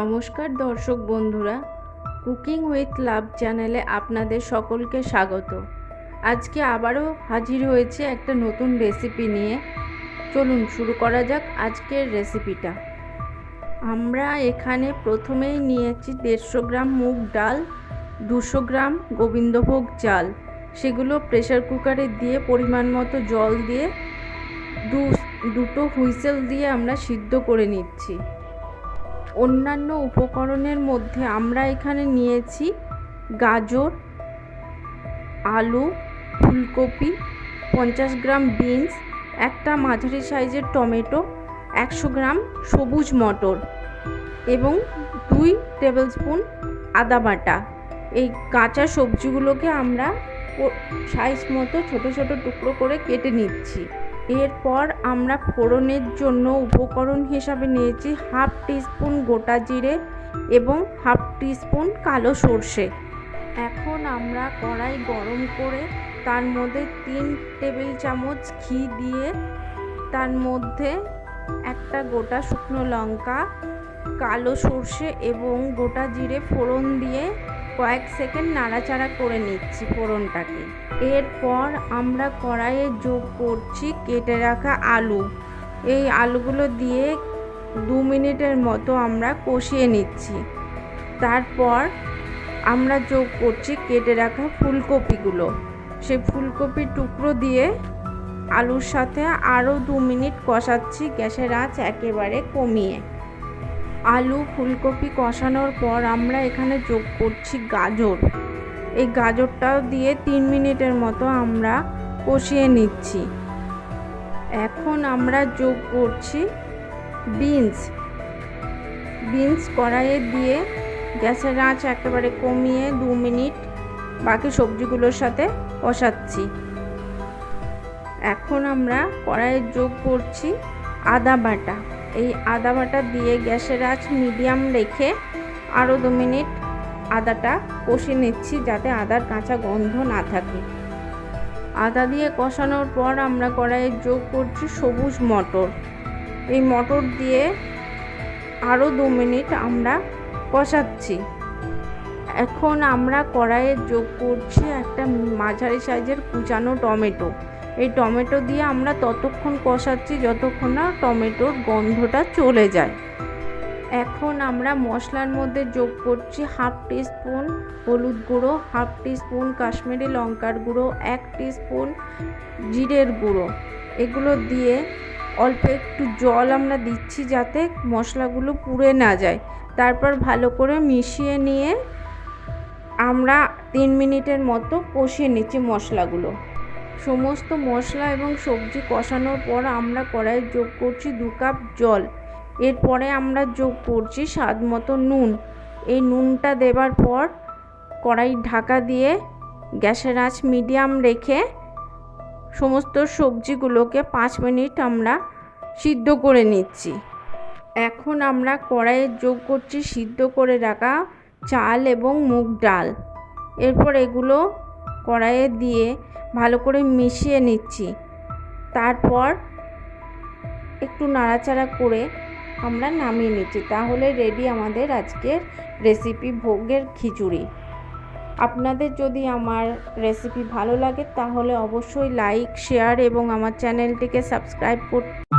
নমস্কার দর্শক বন্ধুরা কুকিং উইথ লাভ চ্যানেলে আপনাদের সকলকে স্বাগত। আজকে আবারও হাজির হয়েছে একটা নতুন রেসিপি নিয়ে। চলুন শুরু করা যাক আজকের রেসিপিটা আমরা এখানে প্রথমেই নিয়েছি দেড়শো গ্রাম মুগ ডাল, দুশো গ্রাম গোবিন্দভোগ চাল। সেগুলো প্রেসার কুকারে দিয়ে পরিমাণ মতো জল দিয়ে দু, দুটো হুইসেল দিয়ে আমরা সিদ্ধ করে নিচ্ছি। অন্যান্য উপকরণের মধ্যে আমরা এখানে নিয়েছি গাজর, আলু, ফুলকপি, পঞ্চাশ গ্রাম বিনস, একটা মাঝারি সাইজের টমেটো, একশো গ্রাম সবুজ মটর এবং দুই টেবিল স্পুন আদা বাটা। এই কাঁচা সবজিগুলোকে আমরা সাইজ মতো ছোট ছোট টুকরো করে কেটে নিচ্ছি। এরপর আমরা ফোড়নের জন্য উপকরণ হিসাবে নিয়েছি হাফ টিস্পুন গোটা জিরে এবং হাফ টিস্পুন কালো সর্ষে। এখন আমরা কড়াই গরম করে তার মধ্যে তিন টেবিল চামচ ঘি দিয়ে তার মধ্যে একটা গোটা শুকনো লঙ্কা, কালো সর্ষে এবং গোটা জিরে ফোড়ন দিয়ে কয়েক সেকেন্ড নাড়াচাড়া করে নিচ্ছি ফোড়নটাকে। এরপর আমরা কড়াইয়ে যোগ করছি কেটে রাখা আলু। এই আলুগুলো দিয়ে দু মিনিটের মতো আমরা কষিয়ে নিচ্ছি। তারপর আমরা যোগ করছি কেটে রাখা ফুলকপিগুলো। সেই ফুলকপির টুকরো দিয়ে আলুর সাথে আরও দু মিনিট কষাচ্ছি, গ্যাসের আঁচ একেবারে কমিয়ে। আলু ফুলকপি কষানোর পর আমরা এখানে যোগ করছি গাজর। এই গাজরটাও দিয়ে তিন মিনিটের মতো আমরা কষিয়ে নিচ্ছি। এখন আমরা যোগ করছি বিনস। বিনস কড়াইয়ে দিয়ে গ্যাসের আঁচ একেবারে কমিয়ে দু মিনিট বাকি সবজিগুলোর সাথে কষাচ্ছি। এখন আমরা কড়াইয়ে যোগ করছি আদা বাটা। এই আদা বাটা দিয়ে গ্যাসের আঁচ মিডিয়াম রেখে আরও দু মিনিট আদাটা কষে নিচ্ছি যাতে আদার কাঁচা গন্ধ না থাকে। আদা দিয়ে কষানোর পর আমরা কড়াইয়ে যোগ করছি সবুজ মটর। এই মটর দিয়ে আরও দু মিনিট আমরা কষাচ্ছি। এখন আমরা কড়াইয়ে যোগ করছি একটা মাঝারি সাইজের কুচানো টমেটো। এই টমেটো দিয়ে আমরা ততক্ষণ কষাচ্ছি যতক্ষণ না টমেটোর গন্ধটা চলে যায়। এখন আমরা মশলার মধ্যে যোগ করছি হাফ টিস্পুন হলুদ গুঁড়ো, হাফ টিস্পুন কাশ্মীরি লঙ্কার গুঁড়ো, এক টিস্পুন জিরের গুঁড়ো। এগুলো দিয়ে অল্প একটু জল আমরা দিচ্ছি যাতে মশলাগুলো পুড়ে না যায়। তারপর ভালো করে মিশিয়ে নিয়ে আমরা তিন মিনিটের মতো কষিয়ে নিচ্ছি মশলাগুলো। সমস্ত মশলা এবং সবজি কষানোর পর আমরা কড়াইয়ে যোগ করছি দু কাপ জল। এরপরে আমরা যোগ করছি স্বাদ মতো নুন। এই নুনটা দেবার পর কড়াই ঢাকা দিয়ে গ্যাসের আঁচ মিডিয়াম রেখে সমস্ত সবজিগুলোকে পাঁচ মিনিট আমরা সিদ্ধ করে নিচ্ছি। এখন আমরা কড়াইয়ে যোগ করছি সিদ্ধ করে রাখা চাল এবং মুগ ডাল। এরপর এগুলো কড়াইয়ে দিয়ে ভালো করে মিশিয়ে নিচ্ছি। তারপর একটু নাড়াচাড়া করে আমরা নামিয়ে নিচ্ছি। তাহলে রেডি আমাদের আজকের রেসিপি ভোগের খিচুড়ি। আপনাদের যদি আমার রেসিপি ভালো লাগে তাহলে অবশ্যই লাইক শেয়ার এবং আমার চ্যানেলটিকে সাবস্ক্রাইব করতে